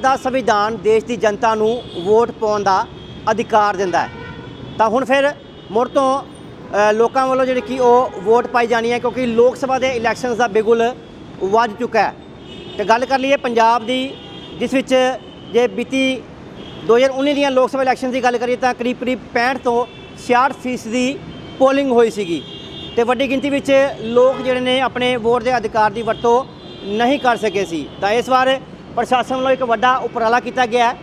ਦਾ ਸੰਵਿਧਾਨ ਦੇਸ਼ ਦੀ ਜਨਤਾ ਨੂੰ ਵੋਟ ਪਾਉਣ ਦਾ ਅਧਿਕਾਰ ਦਿੰਦਾ ਹੈ। ਤਾਂ ਹੁਣ ਫਿਰ ਮੁੜ ਤੋਂ ਲੋਕਾਂ ਵੱਲੋਂ ਜਿਹੜੀ ਕਿ ਉਹ ਵੋਟ ਪਾਈ ਜਾਣੀ ਹੈ ਕਿਉਂਕਿ ਲੋਕ ਸਭਾ ਦੇ ਇਲੈਕਸ਼ਨਸ ਦਾ ਬਿਗੁਲ ਵੱਜ ਚੁੱਕਾ ਹੈ। ਤੇ ਗੱਲ ਕਰ ਲਈਏ ਪੰਜਾਬ ਦੀ, ਜਿਸ ਵਿੱਚ ਜੇ ਬੀਤੀ 2019 ਦੀਆਂ ਲੋਕ ਸਭਾ ਇਲੈਕਸ਼ਨ ਦੀ ਗੱਲ ਕਰੀਏ ਤਾਂ ਕਰੀਬ ਕਰੀਬ 65 ਤੋਂ 66 ਫੀਸਦੀ ਦੀ ਪੋਲਿੰਗ ਹੋਈ ਸੀਗੀ। ਤੇ ਵੱਡੀ ਗਿਣਤੀ ਵਿੱਚ ਲੋਕ ਜਿਹੜੇ ਨੇ ਆਪਣੇ ਵੋਟ ਦੇ ਅਧਿਕਾਰ ਦੀ ਵਰਤੋਂ ਨਹੀਂ ਕਰ ਸਕੇ ਸੀ। ਤਾਂ ਇਸ ਵਾਰ ਪ੍ਰਸ਼ਾਸਨ ਵੱਲੋਂ ਇੱਕ ਵੱਡਾ ਉਪਰਾਲਾ ਕੀਤਾ ਗਿਆ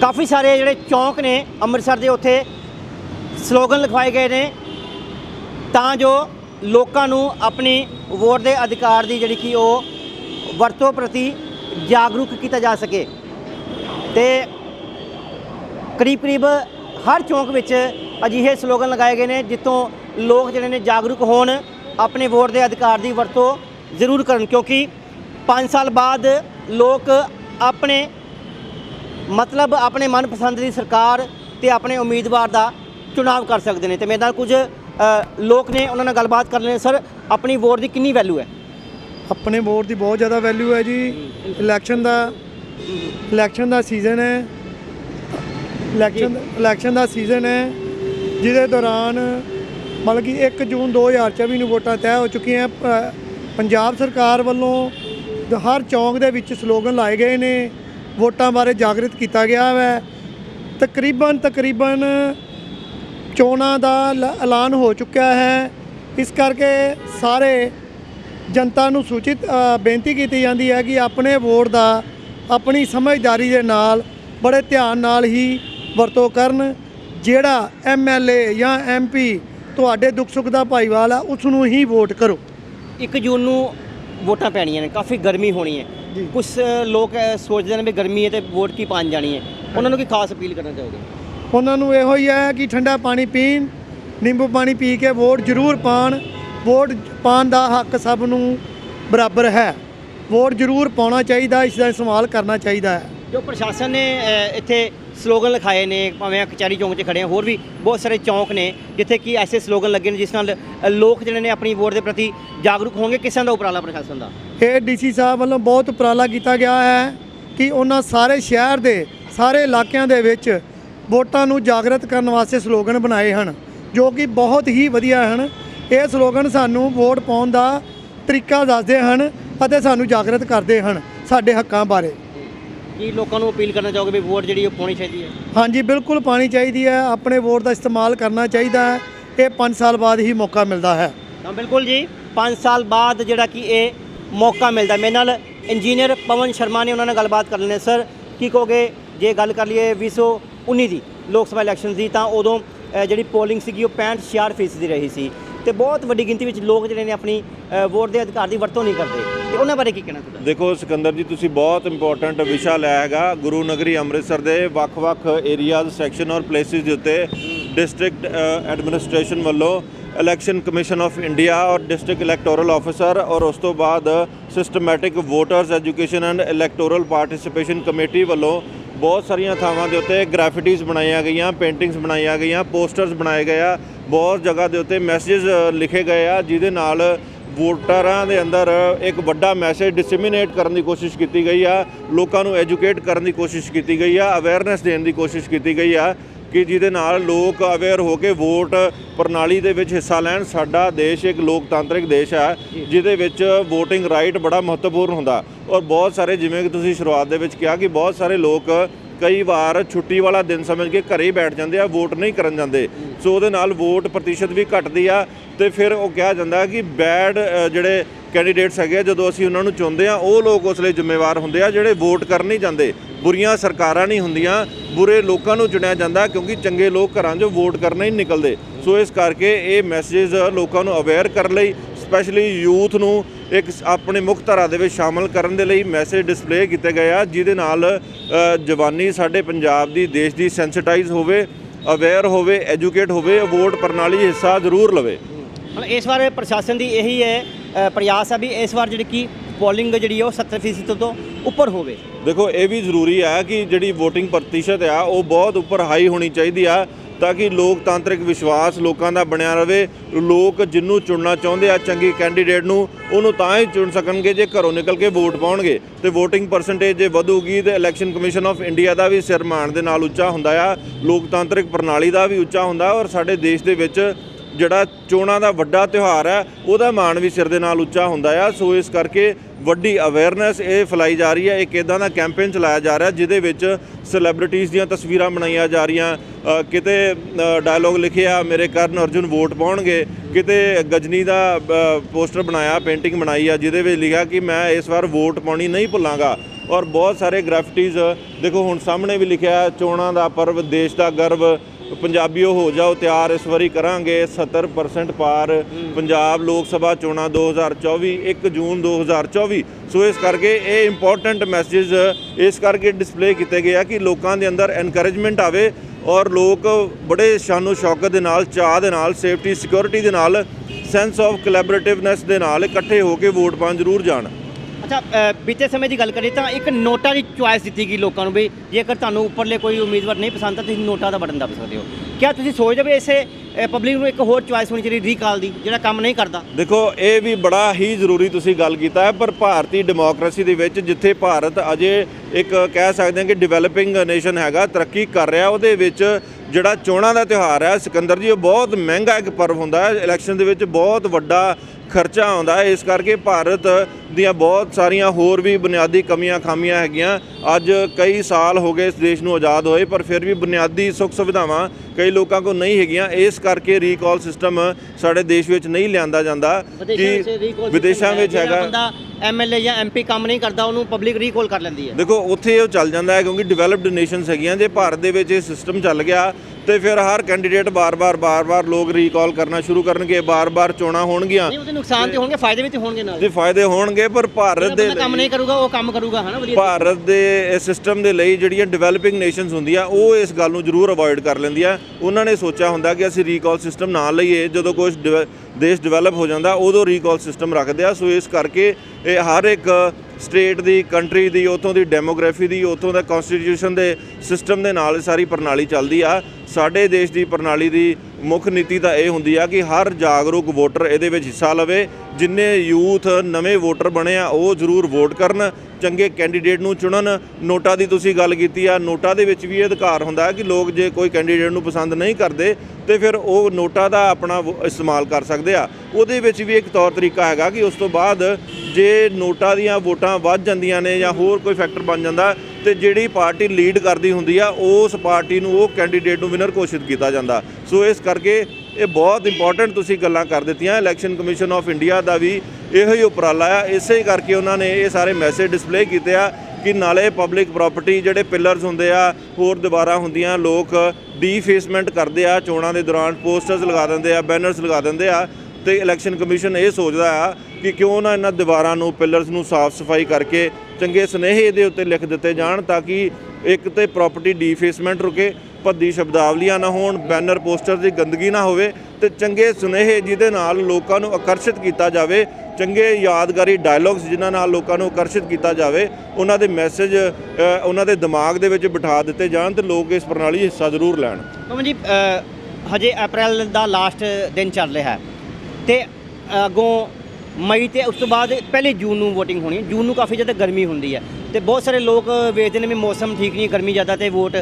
ਕਾਫੀ ਸਾਰੇ ਜਿਹੜੇ ਚੌਂਕ ਨੇ ਅੰਮ੍ਰਿਤਸਰ ਦੇ, ਉੱਥੇ ਸਲੋਗਨ ਲਿਖਵਾਏ ਗਏ ਨੇ। ਤਾਂ ਜੋ ਲੋਕਾਂ ਨੂੰ ਆਪਣੀ ਵੋਟ ਦੇ ਅਧਿਕਾਰ ਦੀ ਜਿਹੜੀ ਕਿ ਉਹ ਵਰਤੋਂ ਪ੍ਰਤੀ ਜਾਗਰੂਕ ਕੀਤਾ ਜਾ ਸਕੇ। ਤੇ ਕਰੀਬ ਕਰੀਬ ਹਰ ਚੌਂਕ ਵਿੱਚ ਅਜਿਹੇ ਸਲੋਗਨ ਲਗਾਏ ਗਏ ਨੇ, ਜਿੱਥੋਂ ਲੋਕ ਜਿਹੜੇ ਨੇ ਜਾਗਰੂਕ ਹੋਣ, ਆਪਣੇ ਵੋਟ ਦੇ ਅਧਿਕਾਰ ਦੀ ਵਰਤੋਂ ਜ਼ਰੂਰ ਕਰਨ। ਕਿਉਂਕਿ 5 ਸਾਲ ਬਾਅਦ ਲੋਕ ਆਪਣੇ ਮਤਲਬ ਆਪਣੇ ਮਨਪਸੰਦ ਦੀ ਸਰਕਾਰ ਤੇ ਆਪਣੇ ਉਮੀਦਵਾਰ ਦਾ ਚੁਣਾਵ ਕਰ ਸਕਦੇ ਨੇ ਤੇ ਮੇਰੇ ਨਾਲ ਕੁਝ ਲੋਕ ਨੇ ਉਹਨਾਂ ਨਾਲ ਗੱਲਬਾਤ ਕਰ ਲੈਣੇ। ਸਰ, ਆਪਣੀ ਵੋਟ ਦੀ ਕਿੰਨੀ ਵੈਲਿਊ ਹੈ? ਆਪਣੇ ਵੋਟ ਦੀ ਬਹੁਤ ਜ਼ਿਆਦਾ ਵੈਲਿਊ ਹੈ ਜੀ। ਇਲੈਕਸ਼ਨ ਦਾ ਇਲੈਕਸ਼ਨ ਦਾ ਸੀਜ਼ਨ ਹੈ। ਇਲੈਕਸ਼ਨ ਇਲੈਕਸ਼ਨ ਦਾ ਸੀਜ਼ਨ ਹੈ। ਜਿਹਦੇ ਦੌਰਾਨ ਮਤਲਬ ਕਿ 1 ਜੂਨ 2024 ਨੂੰ ਵੋਟਾਂ ਤੈਅ ਹੋ ਚੁੱਕੀਆਂ। ਪ- ਪੰਜਾਬ ਸਰਕਾਰ ਵੱਲੋਂ ਹਰ ਚੌਂਕ ਦੇ ਵਿੱਚ ਸਲੋਗਨ ਲਾਏ ਗਏ ਨੇ, ਵੋਟਾਂ ਬਾਰੇ ਜਾਗਰਿਤ ਕੀਤਾ ਗਿਆ ਹੈ ਤਕਰੀਬਨ ਤਕਰੀਬਨ ਚੋਣਾਂ ਦਾ ਲ- ਐਲਾਨ ਹੋ ਚੁੱਕਿਆ ਹੈ। ਇਸ ਕਰਕੇ ਸਾਰੇ ਜਨਤਾ ਨੂੰ ਸੂਚਿਤ ਬੇਨਤੀ ਕੀਤੀ ਜਾਂਦੀ ਹੈ ਕਿ ਆਪਣੇ ਵੋਟ ਦਾ ਆਪਣੀ ਸਮਝਦਾਰੀ ਦੇ ਨਾਲ, ਬੜੇ ਧਿਆਨ ਨਾਲ ਹੀ ਵਰਤੋਂ ਕਰਨ। ਜਿਹੜਾ ਐਮਐਲਏ ਜਾਂ ਐਮਪੀ ਤੁਹਾਡੇ ਦੁੱਖ ਸੁੱਖ ਦਾ ਭਾਈਵਾਲ ਆ ਉਸ ਨੂੰ ਹੀ ਵੋਟ ਕਰੋ। 1 ਜੂਨ ਨੂੰ ਵੋਟਾਂ ਪੈਣੀਆਂ ਨੇ ਕਾਫੀ ਗਰਮੀ ਹੋਣੀ ਹੈ। ਕੁਝ ਲੋਕ ਸੋਚਦੇ ਨੇ ਵੀ ਗਰਮੀ ਹੈ ਤੇ ਵੋਟ ਕੀ ਪਾਣ ਜਾਣੀ ਹੈ। ਉਹਨਾਂ ਨੂੰ ਕੀ ਖਾਸ ਅਪੀਲ ਕਰਨਾ ਚਾਹੋਗੇ? ਉਹਨਾਂ ਨੂੰ ਇਹੋ ਹੀ ਹੈ ਕਿ ਠੰਡਾ ਪਾਣੀ ਪੀਣ ਨਿੰਬੂ ਪਾਣੀ ਪੀ ਕੇ ਵੋਟ ਜ਼ਰੂਰ ਪਾਣ ਵੋਟ ਪਾਣ ਦਾ ਹੱਕ ਸਭ ਨੂੰ ਬਰਾਬਰ ਹੈ। ਵੋਟ ਜ਼ਰੂਰ ਪਾਉਣਾ ਚਾਹੀਦਾ ਇਸ ਦਾ ਇਸਤੇਮਾਲ ਕਰਨਾ ਚਾਹੀਦਾ ਹੈ। ਜੋ ਪ੍ਰਸ਼ਾਸਨ ਨੇ ਇੱਥੇ ਸਲੋਗਨ ਲਿਖਾਏ ਨੇ, ਭਾਵੇਂ ਕਚਹਿਰੀ ਚੌਂਕ 'ਚ ਖੜੇ ਆ, ਹੋਰ ਵੀ ਬਹੁਤ ਸਾਰੇ ਚੌਂਕ ਨੇ, ਜਿੱਥੇ ਕਿ ਐਸੇ ਸਲੋਗਨ ਲੱਗੇ ਨੇ ਜਿਸ ਨਾਲ ਲੋਕ ਜਿਹੜੇ ਨੇ ਆਪਣੀ ਵੋਟ ਦੇ ਪ੍ਰਤੀ ਜਾਗਰੂਕ ਹੋਣਗੇ। ਕਿਸਾਂ ਦਾ ਉਪਰਾਲਾ ਪ੍ਰਸ਼ਾਸਨ ਦਾ? ਇਹ ਡੀਸੀ ਸਾਹਿਬ ਵੱਲੋਂ ਬਹੁਤ ਉਪਰਾਲਾ ਕੀਤਾ ਗਿਆ ਹੈ ਕਿ ਉਹਨਾਂ ਸਾਰੇ ਸ਼ਹਿਰ ਦੇ, ਸਾਰੇ ਇਲਾਕਿਆਂ ਦੇ ਵਿੱਚ ਵੋਟਾਂ ਨੂੰ ਜਾਗਰਤ ਕਰਨ ਵਾਸਤੇ ਸਲੋਗਨ ਬਣਾਏ ਹਨ, ਜੋ ਕਿ ਬਹੁਤ ਹੀ ਵਧੀਆ ਹਨ। ਇਹ ਸਲੋਗਨ ਸਾਨੂੰ ਵੋਟ ਪਾਉਣ ਦਾ ਤਰੀਕਾ ਦੱਸਦੇ ਹਨ ਅਤੇ ਸਾਨੂੰ ਜਾਗਰਤ ਕਰਦੇ ਹਨ ਸਾਡੇ ਹੱਕਾਂ ਬਾਰੇ। ਕੀ ਲੋਕਾਂ ਨੂੰ ਅਪੀਲ ਕਰਨਾ ਚਾਹੋਗੇ ਵੀ ਵੋਟ ਜਿਹੜੀ ਉਹ ਪਾਉਣੀ ਚਾਹੀਦੀ ਹੈ? ਹਾਂਜੀ ਬਿਲਕੁਲ ਪਾਣੀ ਚਾਹੀਦੀ ਹੈ। ਆਪਣੇ ਵੋਟ ਦਾ ਇਸਤੇਮਾਲ ਕਰਨਾ ਚਾਹੀਦਾ ਹੈ। ਇਹ 5 ਸਾਲ ਬਾਅਦ ਹੀ ਮੌਕਾ ਮਿਲਦਾ ਹੈ। ਤਾਂ ਬਿਲਕੁਲ ਜੀ। 5 ਸਾਲ ਬਾਅਦ ਜਿਹੜਾ ਕਿ ਇਹ ਮੌਕਾ ਮਿਲਦਾ ਮੇਰੇ ਨਾਲ ਇੰਜੀਨੀਅਰ ਪਵਨ ਸ਼ਰਮਾ ਨੇ ਉਹਨਾਂ ਨਾਲ ਗੱਲਬਾਤ ਕਰ ਲੈਣੇ ਸਰ ਕੀ ਕਹੋਗੇ? ਜੇ ਗੱਲ ਕਰ ਲਈਏ 2019 ਦੀ ਲੋਕ ਸਭਾ ਇਲੈਕਸ਼ਨ ਦੀ ਤਾਂ ਉਦੋਂ ਜਿਹੜੀ ਪੋਲਿੰਗ ਸੀਗੀ ਉਹ 65 66 ਫੀਸਦੀ ਰਹੀ ਸੀ। ਤੇ ਬਹੁਤ ਵੱਡੀ ਗਿਣਤੀ ਵਿੱਚ ਲੋਕ ਜਿਹੜੇ ਨੇ ਆਪਣੀ ਵੋਟ ਦੇ ਅਧਿਕਾਰ ਦੀ ਵਰਤੋਂ ਨਹੀਂ ਕਰਦੇ। ਤੇ ਉਹਨਾਂ ਬਾਰੇ ਕੀ ਕਹਿਣਾ ਤੁਹਾਡਾ? ਦੇਖੋ ਸਿਕੰਦਰ ਜੀ, ਤੁਸੀਂ ਬਹੁਤ ਇੰਪੋਰਟੈਂਟ ਵਿਸ਼ਾ ਲਿਆ ਹੈਗਾ। ਗੁਰੂ ਨਗਰੀ ਅੰਮ੍ਰਿਤਸਰ ਦੇ ਵੱਖ-ਵੱਖ ਏਰੀਆਜ਼ ਸੈਕਸ਼ਨ ਔਰ ਪਲੇਸਿਸ ਦੇ ਉੱਤੇ ਡਿਸਟ੍ਰਿਕਟ ਐਡਮਿਨਿਸਟ੍ਰੇਸ਼ਨ ਵੱਲੋਂ ਇਲੈਕਸ਼ਨ ਕਮਿਸ਼ਨ ਆਫ ਇੰਡੀਆ ਔਰ ਡਿਸਟ੍ਰਿਕਟ ਇਲੈਕਟੋਰਲ ਆਫੀਸਰ ਔਰ ਉਸ ਤੋਂ ਬਾਅਦ systematic voters education and electoral participation committee ਵੱਲੋਂ ਬਹੁਤ ਸਾਰੀਆਂ ਥਾਵਾਂ ਦੇ ਉੱਤੇ ਗ੍ਰੈਫਿਟੀਜ਼ ਬਣਾਈਆਂ ਗਈਆਂ ਪੇਂਟਿੰਗਸ ਬਣਾਈਆਂ ਗਈਆਂ ਪੋਸਟਰਸ ਬਣਾਏ ਗਏ ਆ। ਬਹੁਤ ਜਗ੍ਹਾ ਦੇ ਉੱਤੇ ਮੈਸੇजेस ਲਿਖੇ ਗਏ ਆ, ਜਿਹਦੇ ਨਾਲ ਵੋਟਰਾਂ ਦੇ ਅੰਦਰ ਇੱਕ ਵੱਡਾ ਮੈਸੇਜ ਡਿਸਮੀਨੇਟ ਕਰਨ ਦੀ ਕੋਸ਼ਿਸ਼ ਕੀਤੀ ਗਈ ਆ, ਲੋਕਾਂ ਨੂੰ ਐਜੂਕੇਟ ਕਰਨ ਦੀ ਕੋਸ਼ਿਸ਼ ਕੀਤੀ ਗਈ ਆ ਅਵੇਅਰਨੈਸ ਦੇਣ ਦੀ ਕੋਸ਼ਿਸ਼ ਕੀਤੀ ਗਈ ਆ ਕਿ ਜਿਹਦੇ ਨਾਲ ਲੋਕ ਅਵੇਅਰ ਹੋ ਕੇ ਵੋਟ ਪ੍ਰਣਾਲੀ ਦੇ ਵਿੱਚ ਹਿੱਸਾ ਲੈਣ। ਸਾਡਾ ਦੇਸ਼ ਇੱਕ ਲੋਕਤਾਂਤਰਿਕ ਦੇਸ਼ ਹੈ ਜਿਹਦੇ ਵਿੱਚ VOTING ਰਾਈਟ ਬੜਾ ਮਹੱਤਵਪੂਰਨ ਹੁੰਦਾ। ਔਰ ਬਹੁਤ ਸਾਰੇ ਜਿਵੇਂ ਕਿ ਤੁਸੀਂ ਸ਼ੁਰੂਆਤ ਦੇ ਵਿੱਚ ਕਿਹਾ ਕਿ ਬਹੁਤ ਸਾਰੇ ਲੋਕ ਕਈ ਵਾਰ ਛੁੱਟੀ ਵਾਲਾ ਦਿਨ ਸਮਝ ਕੇ ਘਰੇ ਹੀ ਬੈਠ ਜਾਂਦੇ ਆ ਵੋਟ ਨਹੀਂ ਕਰਨ ਜਾਂਦੇ। ਸੋ ਉਹਦੇ ਨਾਲ ਵੋਟ ਪ੍ਰਤੀਸ਼ਤ ਵੀ ਘਟਦੀ ਆ ਤੇ ਫਿਰ ਉਹ ਕਿਹਾ ਜਾਂਦਾ ਕਿ ਬੈਡ ਜਿਹੜੇ ਕੈਂਡੀਡੇਟਸ ਹੈਗੇ ਆ, ਜਦੋਂ ਅਸੀਂ ਉਹਨਾਂ ਨੂੰ ਚੁਣਦੇ ਆ ਉਹ ਲੋਕ ਉਸ ਲਈ ਜ਼ਿੰਮੇਵਾਰ ਹੁੰਦੇ ਆ ਜਿਹੜੇ ਵੋਟ ਕਰਨ ਨਹੀਂ ਜਾਂਦੇ। ਬੁਰੀਆਂ ਸਰਕਾਰਾਂ ਨਹੀਂ ਹੁੰਦੀਆਂ ਬੁਰੇ ਲੋਕਾਂ ਨੂੰ ਚੁਣਿਆ ਜਾਂਦਾ ਕਿਉਂਕਿ ਚੰਗੇ ਲੋਕ ਘਰਾਂ 'ਚੋਂ ਵੋਟ ਕਰਨ ਹੀ ਨਿਕਲਦੇ। ਸੋ ਇਸ ਕਰਕੇ ਇਹ ਮੈਸੇਜ ਲੋਕਾਂ ਨੂੰ ਅਵੇਅਰ ਕਰਨ ਲਈ ਸਪੈਸ਼ਲੀ ਯੂਥ ਨੂੰ ਇੱਕ ਆਪਣੇ ਮੁੱਖ ਧਾਰਾ ਦੇ ਵਿੱਚ ਸ਼ਾਮਲ ਕਰਨ ਦੇ ਲਈ ਮੈਸੇਜ ਡਿਸਪਲੇ ਕੀਤੇ ਗਏ ਆ ਜਿਹਦੇ ਨਾਲ ਜਵਾਨੀ ਸਾਡੇ ਪੰਜਾਬ ਦੀ ਦੇਸ਼ ਦੀ ਸੈਂਸਿਟਾਈਜ਼ ਹੋਵੇ ਅਵੇਅਰ ਹੋਵੇ ਐਜੂਕੇਟ ਹੋਵੇ ਵੋਟ ਪ੍ਰਣਾਲੀ ਹਿੱਸਾ ਜ਼ਰੂਰ ਲਵੇ। ਮਤਲਬ ਇਸ ਵਾਰ ਪ੍ਰਸ਼ਾਸਨ ਦੀ ਇਹੀ ਹੈ ਪ੍ਰਯਾਸ ਹੈ ਵੀ ਇਸ ਵਾਰ ਜਿਹੜੀ ਕਿ ਪੋਲਿੰਗ ਜਿਹੜੀ ਉਹ 70% ਤੋਂ ਉੱਪਰ ਹੋਵੇ। ਦੇਖੋ ਇਹ ਵੀ ਜ਼ਰੂਰੀ ਹੈ ਕਿ ਜਿਹੜੀ VOTING ਪ੍ਰਤੀਸ਼ਤ ਆ ਉਹ ਬਹੁਤ ਉੱਪਰ ਹਾਈ ਹੋਣੀ ਚਾਹੀਦੀ ਆ। ਤਾਂ ਕਿ ਲੋਕਤਾਂਤਰਿਕ ਵਿਸ਼ਵਾਸ ਲੋਕਾਂ ਦਾ ਬਣਿਆ ਰਵੇ। ਲੋਕ ਜਿੰਨੂੰ ਚੁਣਨਾ ਚਾਹੁੰਦੇ ਆ, ਚੰਗੇ ਕੈਂਡੀਡੇਟ ਨੂੰ, ਉਹਨੂੰ ਤਾਂ ਹੀ ਚੁਣ ਸਕਣਗੇ ਜੇ ਘਰੋਂ ਨਿਕਲ ਕੇ ਵੋਟ ਪਾਉਣਗੇ। ਤੇ VOTING ਪਰਸੈਂਟੇਜ ਜੇ ਵਧੂਗੀ ਤੇ ਇਲੈਕਸ਼ਨ ਕਮਿਸ਼ਨ ਆਫ ਇੰਡੀਆ ਦਾ ਵੀ ਸਿਰ ਮਾਣ ਦੇ ਨਾਲ ਉੱਚਾ ਹੁੰਦਾ ਆ। ਲੋਕਤਾਂਤਰਿਕ ਪ੍ਰਣਾਲੀ ਦਾ ਵੀ ਉੱਚਾ ਹੁੰਦਾ ਔਰ ਸਾਡੇ ਦੇਸ਼ ਦੇ ਵਿੱਚ ਜਿਹੜਾ ਚੋਣਾਂ ਦਾ ਵੱਡਾ ਤਿਉਹਾਰ ਹੈ, ਉਹਦਾ ਮਾਣ ਵੀ ਸਿਰ ਦੇ ਨਾਲ ਉੱਚਾ ਹੁੰਦਾ ਆ। ਸੋ ਇਸ ਕਰਕੇ ਵੱਡੀ ਅਵੇਅਰਨੈਸ ਇਹ ਫੈਲਾਈ ਜਾ ਰਹੀ ਹੈ। ਇੱਕ ਇਦਾਂ ਦਾ ਕੈਂਪੇਨ ਚਲਾਇਆ ਜਾ ਰਿਹਾ, ਜਿਹਦੇ ਵਿੱਚ ਸੈਲੀਬ੍ਰਿਟੀਜ਼ ਦੀਆਂ ਤਸਵੀਰਾਂ ਬਣਾਈਆਂ ਜਾ ਰਹੀਆਂ। ਕਿਤੇ ਡਾਇਲੋਗ ਲਿਖਿਆ ਮੇਰੇ ਕਰਨ ਅਰਜੁਨ ਵੋਟ ਪਾਉਣਗੇ। ਕਿਤੇ ਗਜਨੀ ਦਾ ਪੋਸਟਰ ਬਣਾਇਆ ਪੇਂਟਿੰਗ ਬਣਾਈ ਆ, ਜਿਹਦੇ ਵਿੱਚ ਲਿਖਿਆ ਕਿ ਮੈਂ ਇਸ ਵਾਰ ਵੋਟ ਪਾਉਣੀ ਨਹੀਂ ਭੁੱਲਾਂਗਾ। ਔਰ ਬਹੁਤ ਸਾਰੇ ਗ੍ਰੈਫਿਟੀਜ਼ ਦੇਖੋ ਹੁਣ ਸਾਹਮਣੇ ਵੀ ਲਿਖਿਆ, ਚੋਣਾਂ ਦਾ ਪਰਵ, ਦੇਸ਼ ਦਾ ਗਰਵ ਪੰਜਾਬੀਓ ਹੋ ਜਾਓ ਤਿਆਰ, ਇਸ ਵਾਰੀ ਕਰਾਂਗੇ 70% ਪਾਰ ਪੰਜਾਬ ਲੋਕ ਸਭਾ ਚੋਣਾਂ 2024 1 ਜੂਨ 2024 ਸੋ ਇਸ ਕਰਕੇ ਇਹ ਇੰਪੋਰਟੈਂਟ ਮੈਸੇਜ ਇਸ ਕਰਕੇ ਡਿਸਪਲੇ ਕੀਤੇ ਗਏ ਆ ਕਿ ਲੋਕਾਂ ਦੇ ਅੰਦਰ ਐਨਕਰੇਜਮੈਂਟ ਆਵੇ ਔਰ ਲੋਕ ਬੜੇ ਸ਼ਾਨੋ ਸ਼ੌਕਤ ਦੇ ਨਾਲ ਚਾਹ ਦੇ ਨਾਲ ਸੇਫਟੀ ਸਿਕਿਉਰਿਟੀ ਦੇ ਨਾਲ ਸੈਂਸ ਆਫ ਕੋਲੈਬੋਰੇਟਿਵਨੈਸ ਦੇ ਨਾਲ ਇਕੱਠੇ ਹੋ ਕੇ ਵੋਟ ਪਾਉਣ ਜ਼ਰੂਰ ਜਾਣ। ਅੱਛਾ ਬੀਤੇ ਸਮੇਂ ਦੀ ਗੱਲ ਕਰੀਏ ਤਾਂ ਇੱਕ ਨੋਟਾਂ ਦੀ ਚੁਆਇਸ ਦਿੱਤੀ ਗਈ ਲੋਕਾਂ ਨੂੰ ਵੀ ਜੇਕਰ ਤੁਹਾਨੂੰ ਉੱਪਰਲੇ ਕੋਈ ਉਮੀਦਵਾਰ ਨਹੀਂ ਪਸੰਦ ਤਾਂ ਤੁਸੀਂ ਨੋਟਾਂ ਦਾ ਬਟਨ ਦੱਬ ਸਕਦੇ ਹੋ। ਕਿਆ ਤੁਸੀਂ ਸੋਚਦੇ ਵੀ ਇਸੇ ਪਬਲਿਕ ਨੂੰ ਇੱਕ ਹੋਰ ਚੁਆਇਸ ਹੋਣੀ ਚਾਹੀਦੀ ਰੀਕਾਲ ਦੀ, ਜਿਹੜਾ ਕੰਮ ਨਹੀਂ ਕਰਦਾ? ਦੇਖੋ, ਇਹ ਵੀ ਬੜਾ ਹੀ ਜ਼ਰੂਰੀ ਤੁਸੀਂ ਗੱਲ ਕੀਤਾ ਹੈ, ਪਰ ਭਾਰਤੀ ਡੈਮੋਕ੍ਰੇਸੀ ਦੇ ਵਿੱਚ ਜਿੱਥੇ ਭਾਰਤ ਅਜੇ ਇੱਕ ਕਹਿ ਸਕਦੇ ਹਾਂ ਕਿ ਡਿਵੈਲਪਿੰਗ ਨੇਸ਼ਨ ਹੈਗਾ, ਤਰੱਕੀ ਕਰ ਰਿਹਾ, ਉਹਦੇ ਵਿੱਚ ਜਿਹੜਾ ਚੋਣਾਂ ਦਾ ਤਿਉਹਾਰ ਹੈ, ਸਿਕੰਦਰ ਜੀ, ਉਹ ਬਹੁਤ ਮਹਿੰਗਾ ਇੱਕ ਪਰਵ ਹੁੰਦਾ ਹੈ, ਇਲੈਕਸ਼ਨ ਦੇ ਵਿੱਚ ਬਹੁਤ ਵੱਡਾ ਖਰਚਾ ਆਉਂਦਾ ਹੈ, ਇਸ ਕਰਕੇ ਭਾਰਤ ਦੀਆਂ ਬਹੁਤ ਸਾਰੀਆਂ ਹੋਰ ਵੀ ਬੁਨਿਆਦੀ ਕਮੀਆਂ ਖਾਮੀਆਂ ਹੈਗੀਆਂ। ਅੱਜ ਕਈ ਸਾਲ ਹੋ ਗਏ ਇਸ ਦੇਸ਼ ਨੂੰ ਆਜ਼ਾਦ ਹੋਏ ਪਰ ਫਿਰ ਵੀ ਬੁਨਿਆਦੀ ਸੁੱਖ ਸੁਵਿਧਾਵਾਂ ਕਈ ਲੋਕਾਂ ਕੋਲ ਨਹੀਂ ਹੈਗੀਆਂ। ਇਸ ਕਰਕੇ ਰੀਕਾਲ ਸਿਸਟਮ ਸਾਡੇ ਦੇਸ਼ ਵਿੱਚ ਨਹੀਂ ਲਿਆਂਦਾ ਜਾਂਦਾ ਵਿਦੇਸ਼ਾਂ ਵਿੱਚ ਹੈਗਾ ਬੰਦਾ ਐਮਐਲਏ ਜਾਂ ਐਮਪੀ ਕੰਮ ਨਹੀਂ ਕਰਦਾ ਉਹਨੂੰ ਪਬਲਿਕ ਰੀਕਾਲ ਕਰ ਲੈਂਦੀ ਹੈ। ਦੇਖੋ ਉੱਥੇ ਉਹ ਚੱਲ ਜਾਂਦਾ ਹੈ ਕਿਉਂਕਿ ਡਿਵੈਲਪਡ ਨੇਸ਼ਨਸ ਹੈਗੀਆਂ। ਜੇ ਭਾਰਤ ਦੇ ਵਿੱਚ ਇਹ ਸਿਸਟਮ ਚੱਲ ਗਿਆ ਤੇ ਫਿਰ ਹਰ ਕੈਂਡੀਡੇਟ ਬਾਰ-ਬਾਰ ਬਾਰ-ਬਾਰ ਲੋਕ ਰੀਕਾਲ ਕਰਨਾ ਸ਼ੁਰੂ ਕਰਨਗੇ ਬਾਰ-ਬਾਰ ਚੋਣਾਂ ਹੋਣਗੀਆਂ। ਨਹੀਂ ਉਹਦੇ ਨੁਕਸਾਨ ਤੇ ਹੋਣਗੇ ਫਾਇਦੇ ਵੀ ਤੇ ਹੋਣਗੇ ਨਾਲ। ਜੇ ਫਾਇਦੇ ਹੋਣਗੇ। ਪਰ ਭਾਰਤ ਦੇ ਕੰਮ ਨਹੀਂ ਕਰੂਗਾ ਉਹ ਕੰਮ ਕਰੂਗਾ ਹਨਾ ਵਧੀਆ। ਭਾਰਤ ਦੇ ਸਿਸਟਮ ਦੇ ਲਈ ਜਿਹੜੀਆਂ ਡਿਵੈਲਪਿੰਗ ਨੇਸ਼ਨਸ ਹੁੰਦੀਆਂ ਉਹ ਇਸ ਗੱਲ ਨੂੰ ਜ਼ਰੂਰ ਅਵੋਇਡ ਕਰ ਲੈਂਦੀਆਂ। ਉਹਨਾਂ ਨੇ ਸੋਚਿਆ ਹੁੰਦਾ ਕਿ ਅਸੀਂ ਰੀਕਾਲ ਸਿਸਟਮ ਨਾ ਲਈਏ ਜਦੋਂ ਕੋਈ ਦੇਸ਼ ਡਿਵੈਲਪ ਹੋ ਜਾਂਦਾ ਉਦੋਂ ਰੀਕਾਲ ਸਿਸਟਮ ਰੱਖਦੇ ਆ। ਸੋ ਇਸ ਕਰਕੇ ਇਹ ਹਰ ਇੱਕ ਸਟੇਟ ਦੀ ਕੰਟਰੀ ਦੀ ਉਥੋਂ ਦੀ ਡੈਮੋਗ੍ਰਾਫੀ ਦੀ ਉਥੋਂ ਦਾ ਕਨਸਟੀਟਿਊਸ਼ਨ ਦੇ ਸਿਸਟਮ ਦੇ ਨਾਲ ਸਾਰੀ ਪ੍ਰਣਾਲੀ ਚੱਲਦੀ ਆ। ਸਾਡੇ ਦੇਸ਼ ਦੀ ਪ੍ਰਣਾਲੀ ਦੀ ਮੁੱਖ ਨੀਤੀ ਤਾਂ ਇਹ ਹੁੰਦੀ ਆ ਕਿ ਹਰ ਜਾਗਰੂਕ ਵੋਟਰ ਇਹਦੇ ਵਿੱਚ ਹਿੱਸਾ ਲਵੇ। ਜਿੰਨੇ ਯੂਥ ਨਵੇਂ ਵੋਟਰ ਬਣੇ ਆ, ਉਹ ਜ਼ਰੂਰ ਵੋਟ ਕਰਨ, ਚੰਗੇ ਕੈਂਡੀਡੇਟ ਨੂੰ ਚੁਣਨ। ਨੋਟਾ ਦੀ ਤੁਸੀਂ ਗੱਲ ਕੀਤੀ ਆ, ਨੋਟਾ ਦੇ ਵਿੱਚ ਵੀ ਇਹ ਅਧਿਕਾਰ ਹੁੰਦਾ ਹੈ ਕਿ ਲੋਕ ਜੇ ਕੋਈ ਕੈਂਡੀਡੇਟ ਨੂੰ ਪਸੰਦ ਨਹੀਂ ਕਰਦੇ, ਤੇ ਫਿਰ ਉਹ ਨੋਟਾ ਦਾ ਆਪਣਾ ਵੋ- ਇਸਤੇਮਾਲ ਕਰ ਸਕਦੇ ਆ। ਉਹਦੇ ਵਿੱਚ ਵੀ ਇੱਕ ਤੌਰ ਤਰੀਕਾ ਹੈਗਾ ਕਿ ਉਸ ਤੋਂ ਬਾਅਦ ਜੇ ਨੋਟਾ ਦੀਆਂ ਵੋਟਾਂ ਵੱਧ ਜਾਂਦੀਆਂ ਨੇ ਜਾਂ ਹੋਰ ਕੋਈ ਫੈਕਟਰ ਬਣ ਜਾਂਦਾ ਤੇ ਜਿਹੜੀ ਪਾਰਟੀ ਲੀਡ ਕਰਦੀ ਹੁੰਦੀ ਆ, ਉਸ ਪਾਰਟੀ ਨੂੰ ਉਹ ਕੈਂਡੀਡੇਟ ਨੂੰ ਵਿਨਰ ਘੋਸ਼ਿਤ ਕੀਤਾ ਜਾਂਦਾ। ਸੋ ਇਸ ਕਰਕੇ ਇਹ ਬਹੁਤ ਇੰਪੋਰਟੈਂਟ ਤੁਸੀਂ ਗੱਲਾਂ ਕਰ ਦਿੱਤੀਆਂ। ਇਲੈਕਸ਼ਨ ਕਮਿਸ਼ਨ ਆਫ ਇੰਡੀਆ ਦਾ ਵੀ ਇਹੋ ਹੀ ਉਪਰਾਲਾ ਆ। ਇਸੇ ਕਰਕੇ ਉਹਨਾਂ ਨੇ ਇਹ ਸਾਰੇ ਮੈਸੇਜ ਡਿਸਪਲੇ ਕੀਤੇ ਆ ਕਿ ਨਾਲੇ ਪਬਲਿਕ ਪ੍ਰਾਪਰਟੀ ਜਿਹੜੇ ਪਿਲਰਸ ਹੁੰਦੇ ਆ, ਹੋਰ ਦੁਬਾਰਾ ਹੁੰਦੀਆਂ, ਲੋਕ ਡੀਫੇਸਮੈਂਟ ਕਰਦੇ ਆ, ਚੋਣਾਂ ਦੇ ਦੌਰਾਨ ਪੋਸਟਰਸ ਲਗਾ ਦਿੰਦੇ ਆ ਬੈਨਰਸ ਲਗਾ ਦਿੰਦੇ ਆ। ਤੇ ਇਲੈਕਸ਼ਨ ਕਮਿਸ਼ਨ ਇਹ ਸੋਚਦਾ ਆ ਕਿ ਕਿਉਂ ਨਾ ਇਹਨਾਂ ਦੀਵਾਰਾਂ ਨੂੰ, ਪਿਲਰਸ ਨੂੰ ਸਾਫ਼ ਸਫ਼ਾਈ ਕਰਕੇ ਚੰਗੇ ਸੁਨੇਹੇ ਇਹਦੇ ਉੱਤੇ ਲਿਖ ਦਿੱਤੇ ਜਾਣ ਤਾਂ ਕਿ ਇੱਕ ਤੇ ਪ੍ਰਾਪਰਟੀ ਡੀਫੇਸਮੈਂਟ ਰੁਕੇ, ਭੱਦੀ ਸ਼ਬਦਾਵਲੀਆਂ ਨਾ ਹੋਣ ਬੈਨਰ ਪੋਸਟਰ ਦੀ ਗੰਦਗੀ ਨਾ ਹੋਵੇ ਤੇ ਚੰਗੇ ਸੁਨੇਹੇ ਜਿਹਦੇ ਨਾਲ ਲੋਕਾਂ ਨੂੰ ਆਕਰਸ਼ਿਤ ਕੀਤਾ ਜਾਵੇ, ਚੰਗੇ ਯਾਦਗਾਰੀ ਡਾਇਲੌਗਸ ਜਿਨ੍ਹਾਂ ਨਾਲ ਲੋਕਾਂ ਨੂੰ ਆਕਰਸ਼ਿਤ ਕੀਤਾ ਜਾਵੇ, ਉਹਨਾਂ ਦੇ ਮੈਸੇਜ ਉਹਨਾਂ ਦੇ ਦਿਮਾਗ ਦੇ ਵਿੱਚ ਬਿਠਾ ਦਿੱਤੇ ਜਾਣ ਤੇ ਲੋਕ ਇਸ ਪ੍ਰਣਾਲੀ ਹਿੱਸਾ ਜ਼ਰੂਰ ਲੈਣ। ਕਮਨ ਜੀ ਹਜੇ ਅਪ੍ਰੈਲ ਦਾ ਲਾਸਟ ਦਿਨ ਚੱਲ ਰਿਹਾ ਹੈ। ਤੇ ਅੱਗੋਂ ਮਈ ਤੇ ਉਸ ਤੋਂ ਬਾਅਦ ਪਹਿਲੇ ਜੂਨ ਨੂੰ VOTING ਹੋਣੀ ਹੈ। ਜੂਨ ਨੂੰ ਕਾਫੀ ਜ਼ਿਆਦਾ ਗਰਮੀ ਹੁੰਦੀ ਹੈ ਤੇ ਬਹੁਤ ਸਾਰੇ ਲੋਕ ਵੇਖਦੇ ਨੇ ਵੀ ਮੌਸਮ ਠੀਕ ਨਹੀਂ, ਗਰਮੀ ਜ਼ਿਆਦਾ ਤੇ ਵੋਟ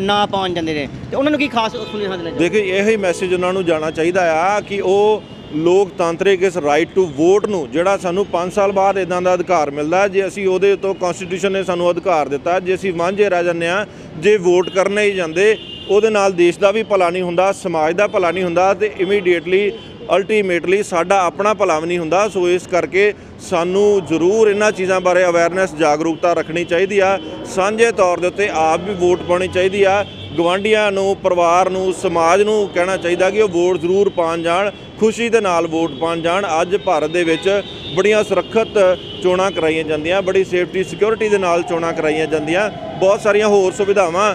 ਨਾ ਪਾਉਣ ਜਾਂਦੇ ਨੇ। ਤੇ ਉਹਨਾਂ ਨੂੰ ਕੀ ਖਾਸ ਸੁਨੇਹਾ ਦੇਣਾ ਦੇਖੋ ਇਹੋ ਹੀ ਮੈਸੇਜ ਉਹਨਾਂ ਨੂੰ ਜਾਣਾ ਚਾਹੀਦਾ ਆ ਕਿ ਉਹ ਲੋਕਤਾਂਤਰਿਕ ਇਸ ਰਾਈਟ ਟੂ ਵੋਟ ਨੂੰ, ਜਿਹੜਾ ਸਾਨੂੰ 5 ਸਾਲ ਬਾਅਦ ਇਦਾਂ ਦਾ ਅਧਿਕਾਰ ਮਿਲਦਾ ਜੇ ਅਸੀਂ ਉਹਦੇ ਤੋਂ ਕਨਸਟੀਟਿਊਸ਼ਨ ਨੇ ਸਾਨੂੰ ਅਧਿਕਾਰ ਦਿੱਤਾ ਜੇ ਅਸੀਂ ਵਾਂਝੇ ਰਹਿ ਜਾਂਦੇ ਆ ਜੇ ਵੋਟ ਕਰਨੇ ਹੀ ਜਾਂਦੇ, ਉਹਦੇ ਨਾਲ ਦੇਸ਼ ਦਾ ਵੀ ਭਲਾ ਨਹੀਂ ਹੁੰਦਾ, ਸਮਾਜ ਦਾ ਭਲਾ ਨਹੀਂ ਹੁੰਦਾ ਤੇ ਇਮੀਡੀਏਟਲੀ ਅਲਟੀਮੇਟਲੀ ਸਾਡਾ ਆਪਣਾ ਭਲਾ ਵੀ ਨਹੀਂ ਹੁੰਦਾ। ਸੋ ਇਸ ਕਰਕੇ ਸਾਨੂੰ ਜ਼ਰੂਰ ਇਹਨਾਂ ਚੀਜ਼ਾਂ ਬਾਰੇ ਅਵੇਅਰਨੈਸ ਜਾਗਰੂਕਤਾ ਰੱਖਣੀ ਚਾਹੀਦੀ ਆ। ਸਾਂਝੇ ਤੌਰ ਦੇ ਉੱਤੇ ਆਪ ਵੀ ਵੋਟ ਪਾਉਣੀ ਚਾਹੀਦੀ ਆ। ਗਵਾਂਢੀਆਂ ਨੂੰ, ਪਰਿਵਾਰ ਨੂੰ, ਸਮਾਜ ਨੂੰ ਕਹਿਣਾ ਚਾਹੀਦਾ ਕਿ ਉਹ ਵੋਟ ਜ਼ਰੂਰ ਪਾਉਣ ਜਾਣ, ਖੁਸ਼ੀ ਦੇ ਨਾਲ ਵੋਟ ਪਾਉਣ ਜਾਣ। ਅੱਜ ਭਾਰਤ ਦੇ ਵਿੱਚ ਬੜੀਆਂ ਸੁਰੱਖਿਅਤ ਚੋਣਾਂ ਕਰਾਈਆਂ ਜਾਂਦੀਆਂ, ਬੜੀ ਸੇਫਟੀ ਸਿਕਿਉਰਿਟੀ ਦੇ ਨਾਲ ਚੋਣਾਂ ਕਰਾਈਆਂ ਜਾਂਦੀਆਂ। ਬਹੁਤ ਸਾਰੀਆਂ ਹੋਰ ਸੁਵਿਧਾਵਾਂ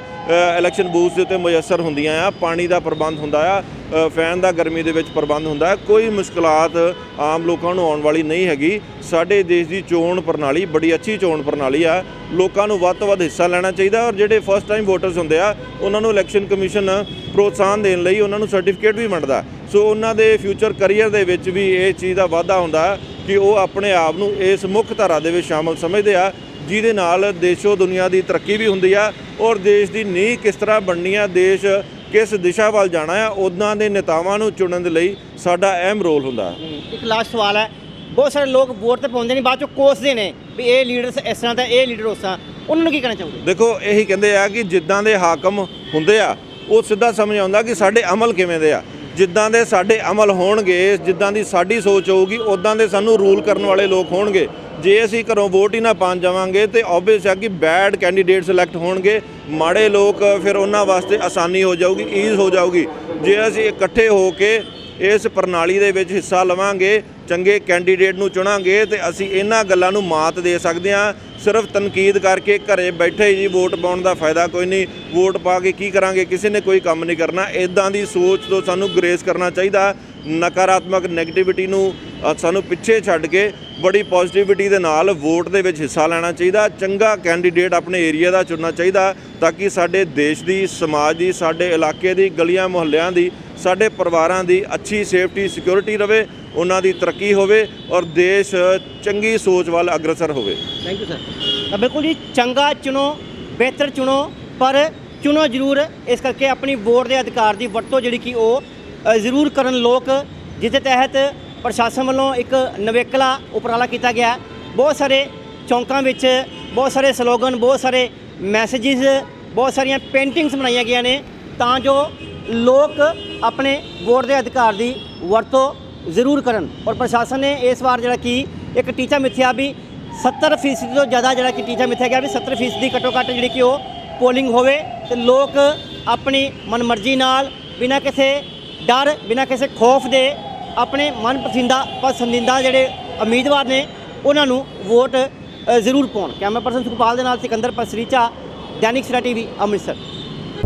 ਇਲੈਕਸ਼ਨ ਬੂਥ ਦੇ ਉੱਤੇ ਮੁਯੱਸਰ ਹੁੰਦੀਆਂ ਆ। ਪਾਣੀ ਦਾ ਪ੍ਰਬੰਧ ਹੁੰਦਾ ਆ ਫੈਨ ਦਾ ਗਰਮੀ ਦੇ ਵਿੱਚ ਪ੍ਰਬੰਧ ਹੁੰਦਾ ਕੋਈ ਮੁਸ਼ਕਲਾਤ ਆਮ ਲੋਕਾਂ ਨੂੰ ਆਉਣ ਵਾਲੀ ਨਹੀਂ ਹੈਗੀ। ਸਾਡੇ ਦੇਸ਼ ਦੀ ਚੋਣ ਪ੍ਰਣਾਲੀ ਬੜੀ ਅੱਛੀ ਚੋਣ ਪ੍ਰਣਾਲੀ ਆ। ਲੋਕਾਂ ਨੂੰ ਵੱਧ ਤੋਂ ਵੱਧ ਹਿੱਸਾ ਲੈਣਾ ਚਾਹੀਦਾ ਔਰ ਜਿਹੜੇ ਫਸਟ ਟਾਈਮ ਵੋਟਰਸ ਹੁੰਦੇ ਆ, ਉਹਨਾਂ ਨੂੰ ਇਲੈਕਸ਼ਨ ਕਮਿਸ਼ਨ ਪ੍ਰੋਤਸਾਹਨ ਦੇਣ ਲਈ ਉਹਨਾਂ ਨੂੰ ਸਰਟੀਫਿਕੇਟ ਵੀ ਵੰਡਦਾ। ਸੋ ਉਹਨਾਂ ਦੇ ਫਿਊਚਰ ਕੈਰੀਅਰ ਦੇ ਵਿੱਚ ਵੀ ਇਹ ਚੀਜ਼ ਦਾ ਵਾਧਾ ਹੁੰਦਾ। ਕਿ ਉਹ ਆਪਣੇ ਆਪ ਨੂੰ ਇਸ ਮੁੱਖ ਧਾਰਾ ਦੇ ਵਿੱਚ ਸ਼ਾਮਲ ਸਮਝਦੇ ਆ ਜਿਹਦੇ ਨਾਲ ਦੇਸ਼ੋ ਦੁਨੀਆ ਦੀ ਤਰੱਕੀ ਵੀ ਹੁੰਦੀ ਆ ਔਰ ਦੇਸ਼ ਦੀ ਨੀਂਹ ਕਿਸ ਤਰ੍ਹਾਂ ਬਣਨੀ ਆ ਦੇਸ਼ ਕਿਸ ਦਿਸ਼ਾ ਵੱਲ ਜਾਣਾ ਆ ਉਦਾਂ ਦੇ ਨੇਤਾਵਾਂ ਨੂੰ ਚੁਣਨ ਦੇ ਲਈ ਸਾਡਾ ਅਹਿਮ ਰੋਲ ਹੁੰਦਾ। ਇੱਕ ਲਾਸਟ ਸਵਾਲ ਹੈ। ਬਹੁਤ ਸਾਰੇ ਲੋਕ ਵੋਟ ਤੇ ਪਾਉਂਦੇ ਨਹੀਂ ਬਾਅਦ ਚੋਂ ਕੋਸਦੇ ਨੇ ਵੀ ਇਹ ਲੀਡਰ ਇਸ ਤਰ੍ਹਾਂ ਦਾ ਇਹ ਲੀਡਰ ਉਸ ਉਹਨਾਂ ਨੂੰ ਕੀ ਕਹਿਣਾ ਚਾਹੋਗੇ? ਦੇਖੋ ਇਹੀ ਕਹਿੰਦੇ ਆ ਕਿ ਜਿੱਦਾਂ ਦੇ ਹਾਕਮ ਹੁੰਦੇ ਆ ਉਹ ਸਿੱਧਾ ਸਮਝ ਆਉਂਦਾ ਕਿ ਸਾਡੇ ਅਮਲ ਕਿਵੇਂ ਦੇ ਆ। ਜਿੱਦਾਂ ਦੇ ਸਾਡੇ ਅਮਲ ਹੋਣਗੇ, ਜਿੱਦਾਂ ਦੀ ਸਾਡੀ ਸੋਚ ਹੋਊਗੀ ਉਦਾਂ ਦੇ ਸਾਨੂੰ ਰੂਲ ਕਰਨ ਵਾਲੇ ਲੋਕ ਹੋਣਗੇ। ਜੇ ਅਸੀਂ ਘਰੋਂ ਵੋਟ ਹੀ ਨਾ ਪਾਣ ਜਾਵਾਂਗੇ, ਤੇ ਆਬਵੀਅਸ ਹੈ ਕਿ ਬੈਡ ਕੈਂਡੀਡੇਟ ਸਿਲੈਕਟ ਹੋਣਗੇ। ਮਾੜੇ ਲੋਕ ਫਿਰ ਉਹਨਾਂ ਵਾਸਤੇ ਆਸਾਨੀ ਹੋ ਜਾਊਗੀ ਈਜ਼ ਹੋ ਜਾਊਗੀ। ਜੇ ਅਸੀਂ ਇਕੱਠੇ ਹੋ ਕੇ ਇਸ ਪ੍ਰਣਾਲੀ ਦੇ ਵਿੱਚ ਹਿੱਸਾ ਲਵਾਂਗੇ, ਚੰਗੇ ਕੈਂਡੀਡੇਟ ਨੂੰ ਚੁਣਾਂਗੇ, ਤੇ ਅਸੀਂ ਇਹਨਾਂ ਗੱਲਾਂ ਨੂੰ ਮਾਤ ਦੇ ਸਕਦੇ ਹਾਂ। ਸਿਰਫ ਤਨਕੀਦ ਕਰਕੇ ਘਰੇ ਬੈਠੇ ਹੀ ਜੀ ਵੋਟ ਪਾਉਣ ਦਾ ਫਾਇਦਾ ਕੋਈ ਨਹੀਂ। ਵੋਟ ਪਾ ਕੇ ਕੀ ਕਰਾਂਗੇ? ਕਿਸੇ ਨੇ ਕੋਈ ਕੰਮ ਨਹੀਂ ਕਰਨਾ। ਇਦਾਂ ਦੀ ਸੋਚ ਤੋਂ ਸਾਨੂੰ ਗਰੇਸ ਕਰਨਾ ਚਾਹੀਦਾ। ਨਕਾਰਾਤਮਕ 네ਗੇਟਿਵਿਟੀ ਨੂੰ ਸਾਨੂੰ ਪਿੱਛੇ ਛੱਡ ਕੇ ਬੜੀ ਪੋਜ਼ਿਟਿਵਿਟੀ ਦੇ ਨਾਲ ਵੋਟ ਦੇ ਵਿੱਚ ਹਿੱਸਾ ਲੈਣਾ ਚਾਹੀਦਾ। ਚੰਗਾ ਕੈਂਡੀਡੇਟ ਆਪਣੇ ਏਰੀਆ ਦਾ ਚੁਣਨਾ ਚਾਹੀਦਾ ਤਾਂ ਕਿ ਸਾਡੇ ਦੇਸ਼ ਦੀ, ਸਮਾਜ ਦੀ, ਸਾਡੇ ਇਲਾਕੇ ਦੀ, ਗਲੀਆਂ ਮੁਹੱਲਿਆਂ ਦੀ, ਸਾਡੇ ਪਰਿਵਾਰਾਂ ਦੀ ਅੱਛੀ ਸੇਫਟੀ ਸਿਕਿਉਰਿਟੀ ਰਵੇ। ਉਹਨਾਂ ਦੀ ਤਰੱਕੀ ਹੋਵੇ ਔਰ ਦੇਸ਼ ਚੰਗੀ ਸੋਚ ਵੱਲ ਅਗਰਸਰ ਹੋਵੇ। ਥੈਂਕ ਯੂ ਸਰ ਬਿਲਕੁਲ ਜੀ, ਚੰਗਾ ਚੁਣੋ, ਬਿਹਤਰ ਚੁਣੋ, ਪਰ ਚੁਣੋ ਜ਼ਰੂਰ। ਇਸ ਕਰਕੇ ਆਪਣੀ ਵੋਟ ਦੇ ਅਧਿਕਾਰ ਦੀ ਵਰਤੋਂ ਜਿਹੜੀ ਕਿ ਉਹ ਜ਼ਰੂਰ ਕਰਨ ਲੋਕ ਜਿਹਦੇ ਤਹਿਤ ਪ੍ਰਸ਼ਾਸਨ ਵੱਲੋਂ ਇੱਕ ਨਵੇਕਲਾ ਉਪਰਾਲਾ ਕੀਤਾ ਗਿਆ। ਬਹੁਤ ਸਾਰੇ ਚੌਂਕਾਂ ਵਿੱਚ ਬਹੁਤ ਸਾਰੇ ਸਲੋਗਨ, ਬਹੁਤ ਸਾਰੇ ਮੈਸੇजेस ਬਹੁਤ ਸਾਰੀਆਂ ਪੇਂਟਿੰਗਸ ਬਣਾਈਆਂ ਗਈਆਂ ਨੇ, ਤਾਂ ਜੋ ਲੋਕ ਆਪਣੇ ਵੋਟ ਦੇ ਅਧਿਕਾਰ ਦੀ ਵਰਤੋਂ ਜ਼ਰੂਰ ਕਰਨ ਔਰ ਪ੍ਰਸ਼ਾਸਨ ਨੇ ਇਸ ਵਾਰ ਜਿਹੜਾ ਕਿ ਇੱਕ ਟੀਚਾ ਮਿੱਥਿਆ ਵੀ 70% ਤੋਂ ਜ਼ਿਆਦਾ ਜਿਹੜਾ ਕਿ ਟੀਚਾ ਮਿੱਥਿਆ ਗਿਆ ਵੀ 70 ਫੀਸਦੀ ਦੀ ਘਟੋ ਘੱਟ ਜਿਹੜੀ ਕਿ ਉਹ ਪੋਲਿੰਗ ਹੋਵੇ ਤੇ ਲੋਕ ਆਪਣੀ ਮਨਮਰਜ਼ੀ ਨਾਲ ਬਿਨਾਂ ਕਿਸੇ ਡਰ, ਬਿਨਾਂ ਕਿਸੇ ਖੋਫ ਦੇ ਆਪਣੇ ਮਨਪਸੰਦਾ ਪਸੰਦੀਦਾ ਜਿਹੜੇ ਉਮੀਦਵਾਰ ਨੇ, ਉਹਨਾਂ ਨੂੰ ਵੋਟ ਜ਼ਰੂਰ ਪਾਉਣ। ਕੈਮਰਾ ਪਰਸਨ ਸੁਖਪਾਲ ਦੇ ਨਾਲ ਸਿਕੰਦਰ ਪਸਰੀਚਾ ਦੈਨਿਕ ਸਰਾ ਟੀਵੀ, ਅੰਮ੍ਰਿਤਸਰ।